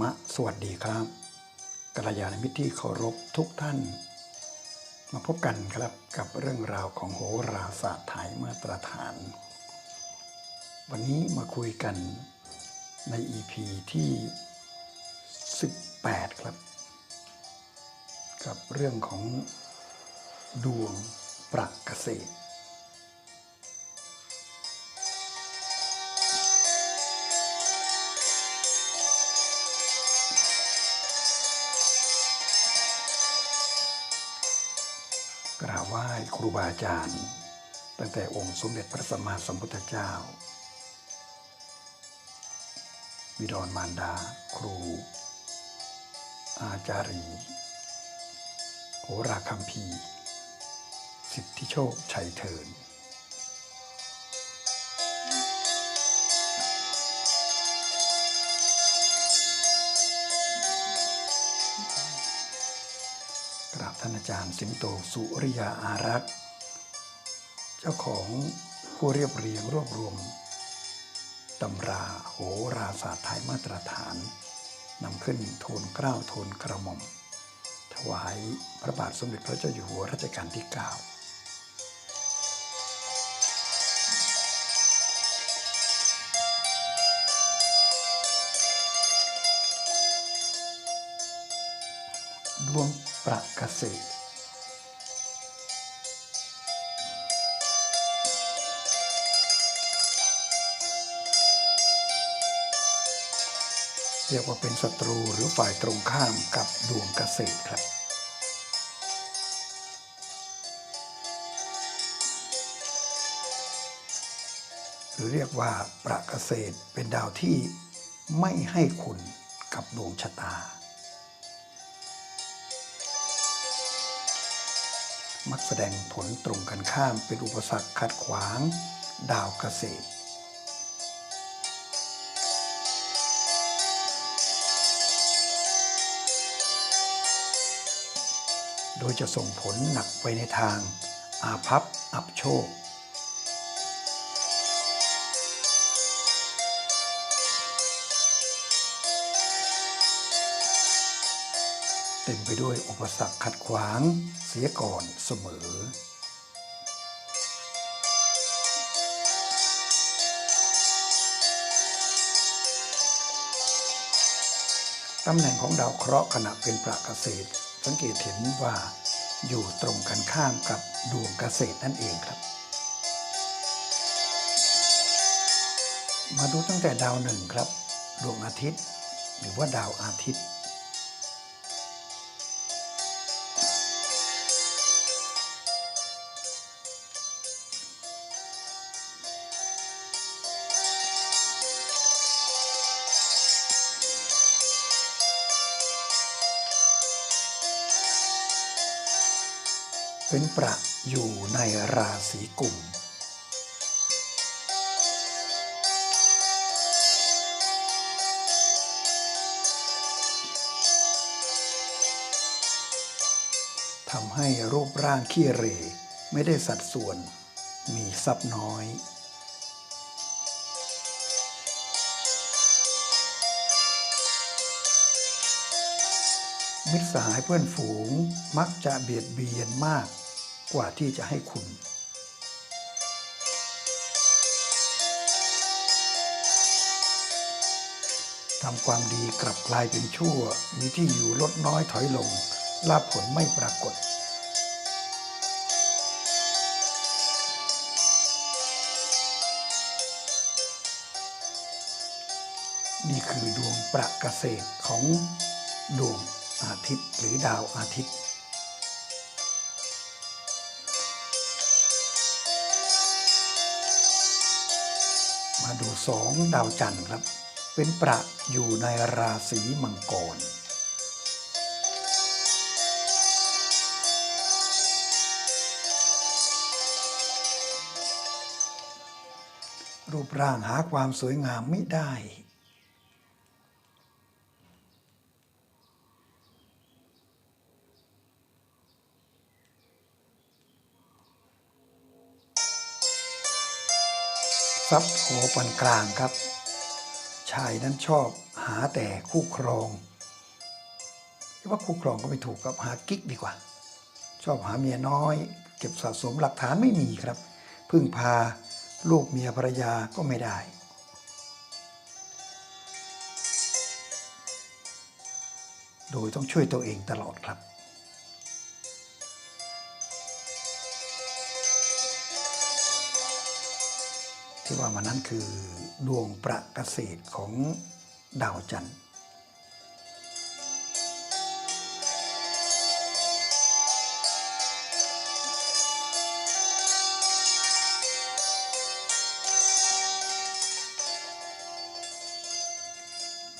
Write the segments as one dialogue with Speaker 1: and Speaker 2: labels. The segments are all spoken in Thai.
Speaker 1: มะสวัสดีครับกัลยาณมิตรที่เคารพทุกท่าน มาพบกันครับกับเรื่องราวของโหราศาสตร์ไทยมาตรฐาน วันนี้มาคุยกันใน EP ที่ 18 ครับ กับเรื่องของดวงประเกษตร กราบไหว้ครูบาอาจารย์ ตั้งแต่องค์สมเด็จพระสัมมาสัมพุทธเจ้า บิดรมารดา ครู อาจารีโหราคัมภีร์ สิทธิโชคชัยเทิน กราบท่านอาจารย์สิงโตสุริยาอารักษ์ เจ้าของผู้เรียบเรียงรวบรวมตำราโหราศาสตร์ไทยมาตรฐานนำขึ้นทูลเกล้าทูลกระหม่อม ถวายพระบาทสมเด็จพระเจ้าอยู่หัวรัชกาลที่ 9 ดวงประกษตรเรียกว่าเป็นศัตรูหรือฝ่ายตรงข้ามกับดวงเกษตรครับ หรือเรียกว่าประเกษตรเป็นดาวที่ไม่ให้คุณกับดวงชะตา มักแสดงผลตรงกันข้ามเป็นอุปสรรคขัดขวาง ดาวเกษตร โดยจะส่งผลหนักไปในทาง อาภัพอับโชค เต็มไปด้วยอุปสรรคขัดขวางเสียก่อนเสมอ ตำแหน่งของดาวเคราะห์ขณะเป็นประเกษตร สังเกตเห็นว่าอยู่ตรงกันข้ามกับดวงเกษตรนั่นเองครับ มาดูตั้งแต่ดาวหนึ่งครับ ดวงอาทิตย์ หรือว่าดาวอาทิตย์ เป็นประอยู่ในราศีกุมทำให้รูปร่างขี้เรไม่ได้สัดส่วน มีทรัพย์น้อยมิตรสหายเพื่อนฝูงมักจะเบียดเบียนมาก กว่าที่จะให้คุณ ทำความดีกลับกลายเป็นชั่ว มีที่อยู่ลดน้อยถอยลงลาภผลไม่ปรากฏ นี่คือดวงประเกษตรของดวงอาทิตย์หรือดาวอาทิตย์ มาดูสองดาวจันทร์ครับ เป็นประอยู่ในราศีมังกรรูปร่างหาความสวยงามไม่ได้ รัพย์โหปานกลางครับ ชายนั้นชอบหาแต่คู่ครองว่าคู่ครองก็ไม่ถูกครับหากิ๊กดีกว่า ชอบหาเมียน้อย เก็บสะสมหลักฐานไม่มีครับ พึ่งพาลูกเมียภรรยาก็ไม่ได้ โดยต้องช่วยตัวเองตลอดครับ ที่ว่ามานั้นคือดวงประเกษตรของดาวจันทร์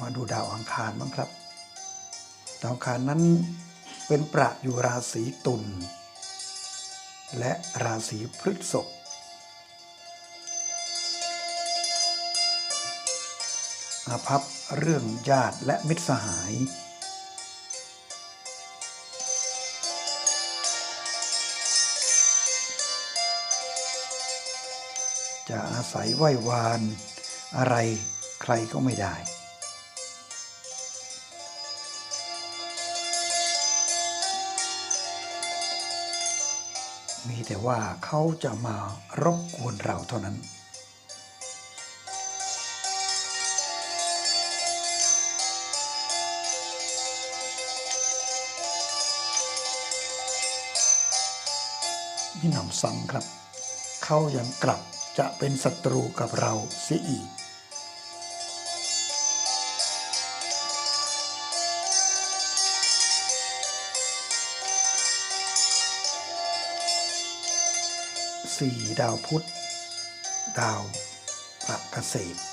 Speaker 1: มาดูดาวอังคารบ้างครับ ดาวอังคารนั้นเป็นประอยู่ราศีตุลและราศีพฤษภ อาภัพเรื่องญาติและมิตรสหาย จะอาศัยไหว้วาน อะไรใครก็ไม่ได้มีแต่ว่าเขาจะมารบกวนเราเท่านั้น นี่หนำซ้ำครับ เขายังกลับจะเป็นศัตรูกับเราเสียอีกสี่ดาวพุธ ดาวประเกษตร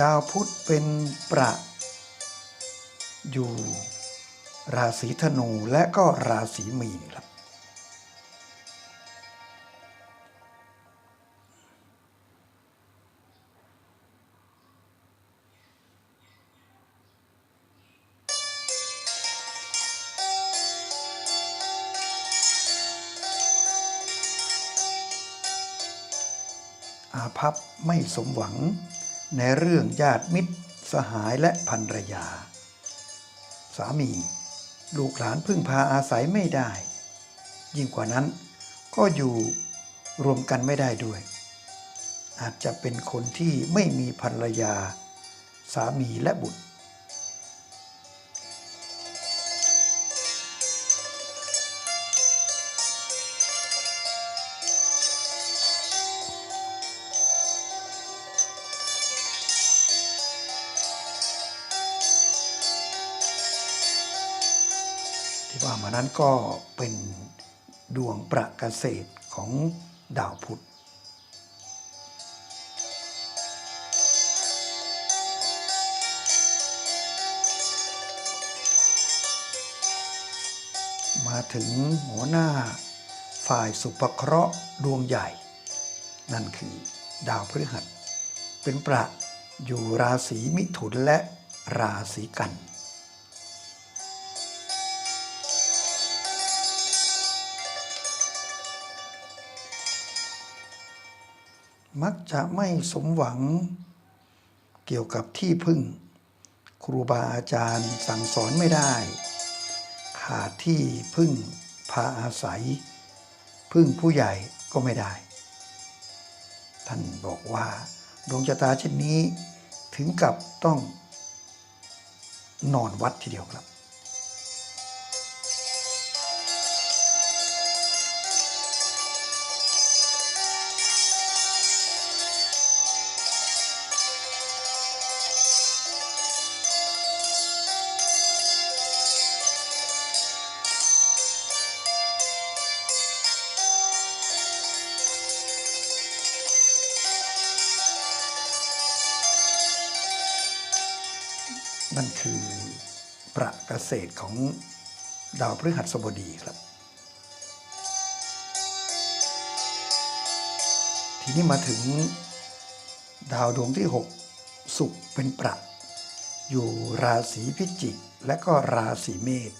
Speaker 1: ดาวพุธเป็นประ อยู่ราศีธนูและก็ราศีมีนครับ อาภัพไม่สมหวัง ในเรื่องญาติมิตร สหายและภรรยา สามี ลูกหลานพึ่งพาอาศัยไม่ได้ ยิ่งกว่านั้นก็อยู่รวมกันไม่ได้ด้วย อาจจะเป็นคนที่ไม่มีภรรยา สามีและบุตร ที่ว่ามานั้นก็เป็นดวงประเกษตรของดาวพุธมาถึงหัวหน้าฝ่ายสุภเคราะห์ดวงใหญ่ นั่นคือดาวพฤหัส เป็นประอยู่ราศีมิถุนและราศีกัน มักจะไม่สมหวังเกี่ยวกับที่พึ่ง ครูบาอาจารย์สั่งสอนไม่ได้ ขาดที่พึ่งพาอาศัย พึ่งผู้ใหญ่ก็ไม่ได้ ท่านบอกว่า ดวงชะตาเช่นนี้ถึงกับต้องนอนวัดทีเดียวครับ นั่นคือประเกษตรของดาวพฤหัสบดีครับ ทีนี้มาถึงดาวดวงที่ 6 สุขเป็นประ อยู่ราศีพิจิกและก็ราศีเมษ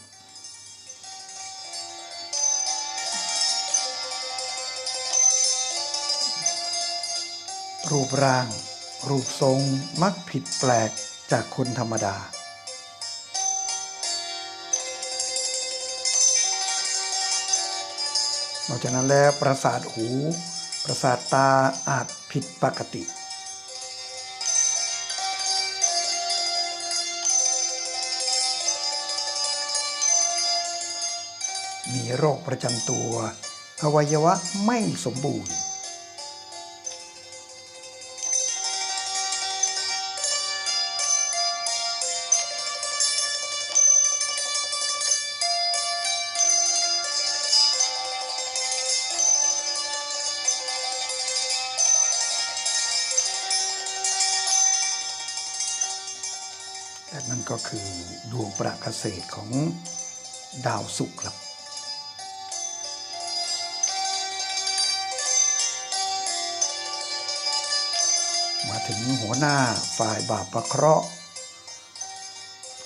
Speaker 1: รูปร่าง รูปทรงมักผิดแปลก จากคนธรรมดา นอกจากนั้นแล้วประสาทหู ประสาทตาอาจผิดปกติ มีโรคประจำตัว อวัยวะไม่สมบูรณ์ ประเกษตรของดาวศุกครับ มาถึงหัวหน้าฝ่ายบาปประเคราะห์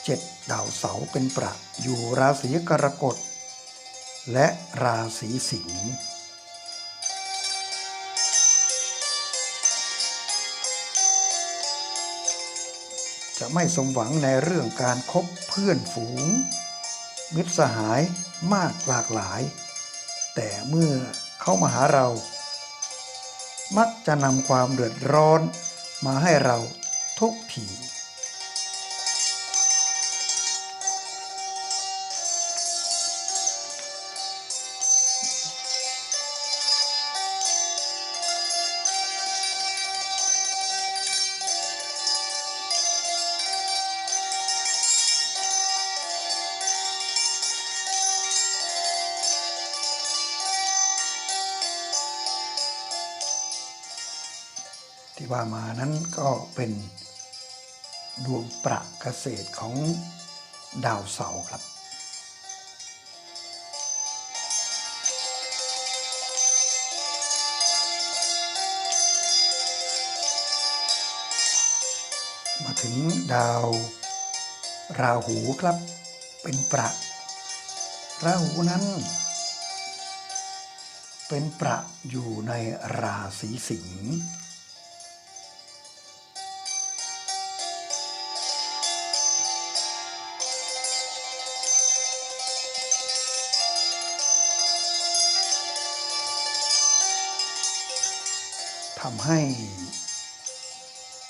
Speaker 1: เจ็ดดาวเสาเป็นประอยู่ราศีกรกฎและราศีสิงห์ จะไม่สมหวังในเรื่องการคบเพื่อนฝูง มิตรสหายมากหลากหลาย แต่เมื่อเข้ามาหาเรา มักจะนำความเดือดร้อนมาให้เราทุกที ที่ว่ามานั้นก็เป็นดวงประเกษตรของดาวเสาร์ครับ มาถึงดาวราหูครับ เป็นประราหูนั้น เป็นประอยู่ในราศีสิงห์ำให้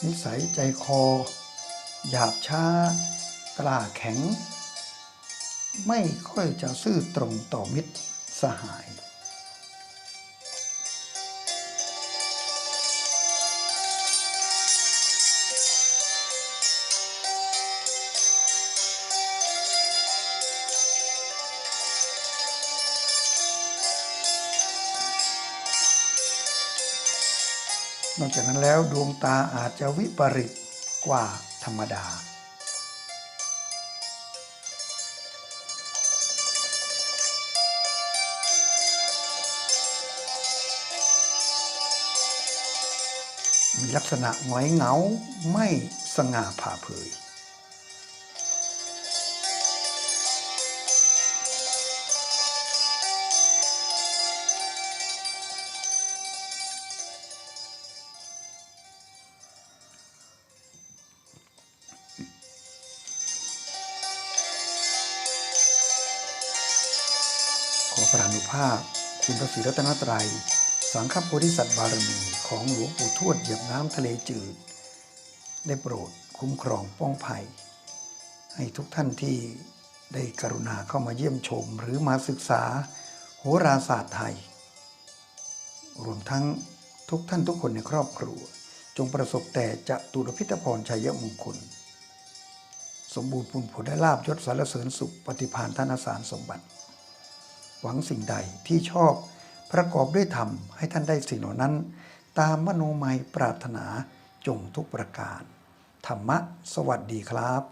Speaker 1: นิสัยใจคอ หยาบช้ากล้าแข็ง ไม่ค่อยจะซื่อตรงต่อมิตรสหาย จากนั้นแล้วดวงตาอาจจะวิปริตกว่าธรรมดา มีลักษณะหงอยเหงาไม่สง่าผ่าเผย ภาพ คุณพระศรีรัตนตรัย สังฆโพธิสัตว์บารมีของหลวงปู่ทวดเหยียบน้ำทะเลจืด ได้โปรดคุ้มครองป้องภัย ให้ทุกท่านที่ได้กรุณาเข้ามาเยี่ยมชม หรือมาศึกษาโหราศาสตร์ไทย รวมทั้งทุกท่านทุกคนในครอบครัว จงประสบแต่จะตุรพิธพรชัยมงคล สมบูรณ์ผลผลได้ลาบยศสารเสริญสุขปฏิภาณธนสารสมบัติ หวังสิ่งใดที่ชอบ ประกอบด้วยธรรมให้ท่านได้สิ่งเหล่านั้น ตามมโนมัยปรารถนาจงทุกประการ ธรรมะ สวัสดีครับ